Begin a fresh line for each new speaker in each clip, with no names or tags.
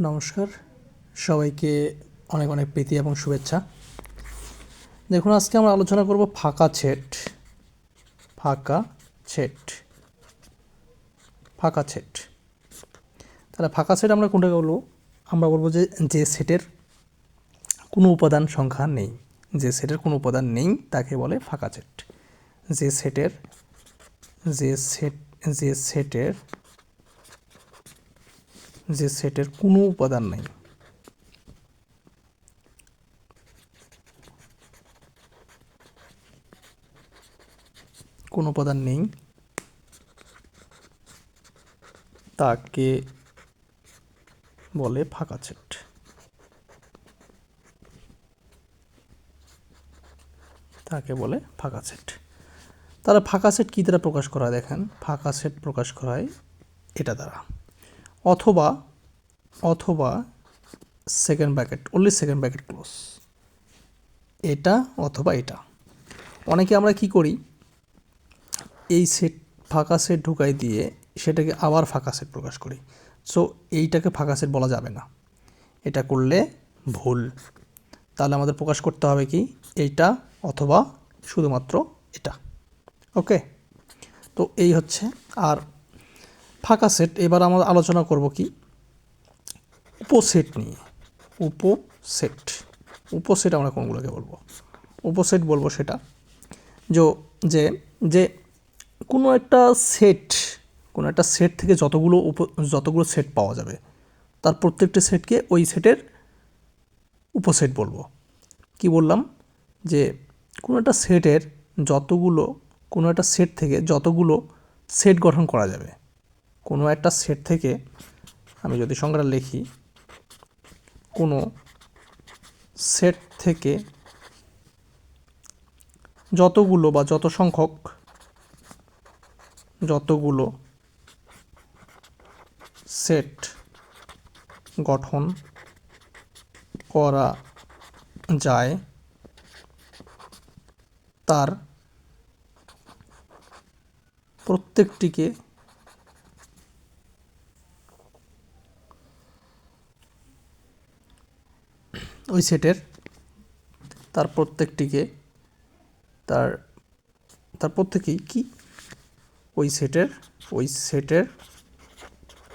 নমস্কার। সবাইকে অনেক অনেক প্রীতি এবং শুভেচ্ছা। দেখুন, আজকে আমরা আলোচনা করব ফাঁকা ছেট। ফাঁকা ছেট। ফাঁকা ছেট। তাহলে ফাঁকা সেট আমরা কোনটাকে বলব? আমরা বলব যে যে সেটের কোনো উপাদান সংখ্যা নেই। যে সেটের কোনো উপাদান নেই, তাকে বলে ফাঁকা সেট যে সেটের, যে সেট, যে সেটের যে সেটের কোনো উপাদান নাই। কোনো উপাদান নেই। তাকে বলে ফাঁকা সেট। তাকে বলে ফাঁকা সেট। তারা ফাঁকা সেট কী দ্বারা প্রকাশ করা দেখেন? ফাঁকা সেট প্রকাশ করা হয় এটা দ্বারা। অথবা অথবা second bracket only second bracket close এটা অথবা এটা। অনেকে আমরা কি করি? এই সেট ফাঁকা সেট ঢুকাই দিয়ে সেটাকে আবার ফাঁকা সেট প্রকাশ করি। সো এইটাকে ফাঁকা সেট বলা যাবে না। এটা করলে ভুল। তাহলে আমাদের প্রকাশ করতে হবে কি? এইটা অথবা শুধুমাত্র এটা। ওকে তো এই হচ্ছে, আর ফাঁকা সেট, এবার আমরা আলোচনা করব কি? উপসেট নিয়ে। উপসেট উপসেট আমরা কোনগুলোকে বলব? উপসেট বলব সেটা যে যে যে কোনো একটা সেট, কোনো একটা সেট থেকে যতগুলো উপ, যতগুলো সেট পাওয়া যাবে, তার প্রত্যেকটি সেটকে ওই সেটের উপসেট বলব। কি বললাম? যে কোনো একটা সেটের যতগুলো, কোনো একটা সেট থেকে যতগুলো সেট গঠন করা যাবে কোনো একটা সেট থেকে আমি যদি সংখ্যাটা লিখি, কোনো সেট থেকে যতগুলো বা যত সংখ্যক যতগুলো সেট গঠন করা যায়, তার প্রত্যেকটিকে ওই সেটের তার প্রত্যেকটিকে তার তার প্রত্যেকেই কি? ওই সেটের ওই সেটের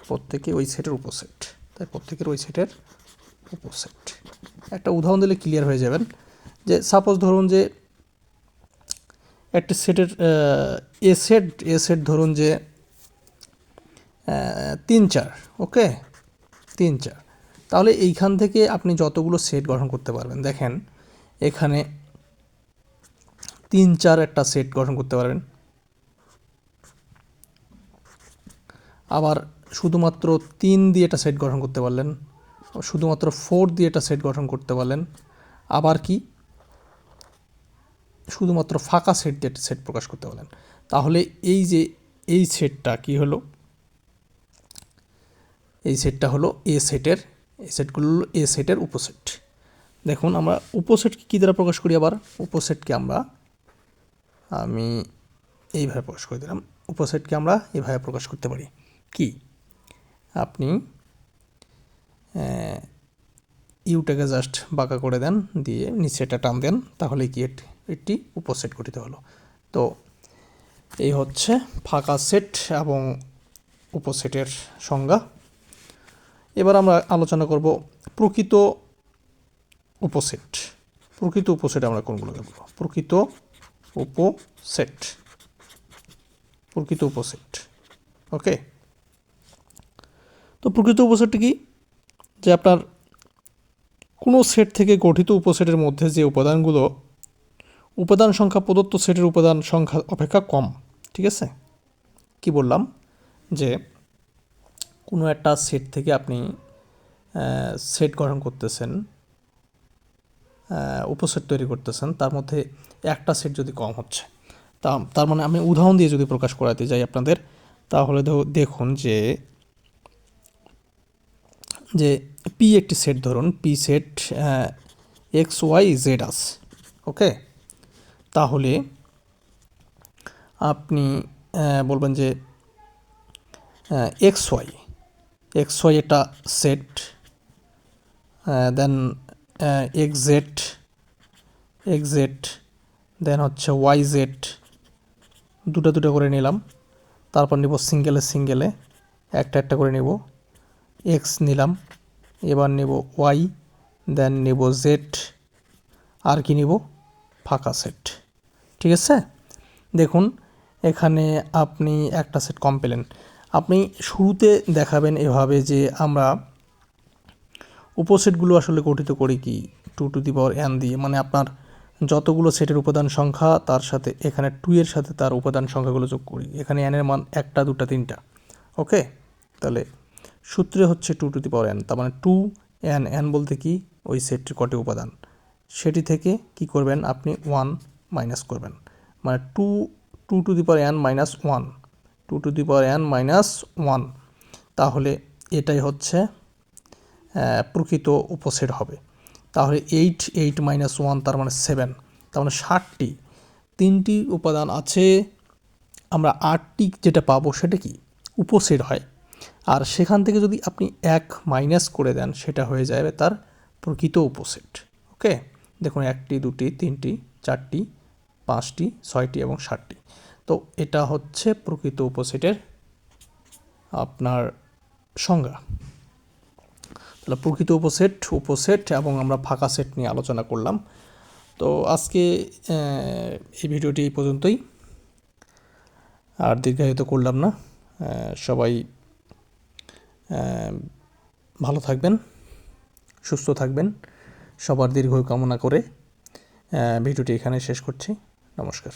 প্রত্যেকে ওই সেটের উপসেট। তাই প্রত্যেকের ওই সেটের উপসেট। একটা উদাহরণ দিলে ক্লিয়ার হয়ে যাবেন যে সাপোজ ধরুন যে একটা সেটের এ সেট এ সেট ধরুন যে তিন চার ওকে তিন চার। তাহলে এইখান থেকে আপনি যতগুলো সেট গঠন করতে পারবেন, দেখেন, এখানে তিন চার একটা সেট গঠন করতে পারবেন। আবার শুধুমাত্র তিন দিয়ে একটা সেট গঠন করতে পারলেন, শুধুমাত্র ফোর দিয়ে একটা সেট গঠন করতে পারলেন। আবার কি? শুধুমাত্র ফাঁকা সেট দিয়ে একটা সেট প্রকাশ করতে পারলেন। তাহলে এই যে এই সেটটা কি হলো? এই সেটটা হলো এ সেটের এই সেটগুলো হলো এ সেটের উপসেট। দেখুন, আমরা উপসেটকে কী দ্বারা প্রকাশ করি আবার? উপসেটকে আমরা, আমি এইভাবে প্রকাশ করে দিলাম, উপসেটকে আমরা এভাবে প্রকাশ করতে পারি। কি? আপনি ইউটাকে জাস্ট বাঁকা করে দেন, দিয়ে নিচে এটা টান দেন, তাহলে কি একটি উপসেট গঠিত হলো। তো, এই হচ্ছে ফাঁকা সেট এবং উপসেটের সংজ্ঞা। এবার আমরা আলোচনা করব প্রকৃত উপসেট। প্রকৃত উপসেট আমরা কোনগুলোকে বলব প্রকৃত উপসেট। প্রকৃত উপসেট। ওকে? তো প্রকৃত উপসেটটি কি? যে আপনার কোনো সেট থেকে গঠিত উপসেটের মধ্যে যে উপাদানগুলো, উপাদান সংখ্যা প্রদত্ত সেটের উপাদান সংখ্যা অপেক্ষা কম, ঠিক আছে? কি বললাম? যে কোনো একটা সেট থেকে আপনি সেট গঠন করতেছেন উপসেট তৈরি করতেছেন, তার মধ্যে একটা সেট যদি কম হচ্ছে। তা, তার মানে আমি উদাহরণ দিয়ে যদি প্রকাশ করাতে যাই আপনাদের, তাহলে দেখুন যে যে পি একটি সেট ধরুন P set X Y Z as okay তাহলে আপনি বলবেন যে এক্স ওয়াই এক্স ওয়াই একটা set then X Z X Z then হচ্ছে ওয়াই জেড দুটো দুটো করে নিলাম। তারপর নিব সিঙ্গেলে সিঙ্গেলে একটা একটা করে নিব। এক্স নিলাম, এবার নেব ওয়াই দেন নেব জেড আর কি নিব? ফাঁকা সেট ঠিক আছে? দেখুন, এখানে আপনি একটা সেট কম পেলেন। আপনি শুরুতে দেখাবেন এভাবে যে আমরা উপসেটগুলো আসলে গঠিত করি কি? Two to the power N দিয়ে। মানে আপনার যতগুলো সেটের উপাদান সংখ্যা, তার সাথে এখানে টু এর সাথে তার উপাদান সংখ্যাগুলো যোগ করি। এখানে এনের মান একটা, দুটা, তিনটা। ওকে তাহলে সূত্রে হচ্ছে two to the power N তার মানে টু এন এন বলতে কি? ওই সেটটির কটি উপাদান। সেটি থেকে কি করবেন আপনি? ওয়ান মাইনাস করবেন। মানে two two to the power N minus one two to the power N minus one. তাহলে এটাই হচ্ছে প্রকৃত উপসেট হবে। তাহলে এইট এইট মাইনাস ওয়ান, তার মানে সেভেন। তার মানে ষাটটি। তিনটি উপাদান আছে, আমরা আটটি যেটা পাবো সেটা কি? উপসেট হয়। আর সেখান থেকে যদি আপনি এক মাইনাস করে দেন, সেটা হয়ে যাবে তার প্রকৃত উপসেট। ওকে? দেখুন, একটি, দুটি, তিনটি, চারটি, পাঁচটি, ছয়টি এবং ষাটটি। তো এটা হচ্ছে প্রকৃত উপসেটের আপনার সংজ্ঞা। তাহলে প্রকৃত উপসেট উপসেট এবং আমরা ফাঁকা সেট নিয়ে আলোচনা করলাম। তো আজকে এই ভিডিওটি এই পর্যন্তই। আর দীর্ঘায়িত করলাম না। সবাই ভালো থাকবেন, সুস্থ থাকবেন। সবার দীর্ঘ কামনা করে ভিডিওটি এখানে শেষ করছি। নমস্কার।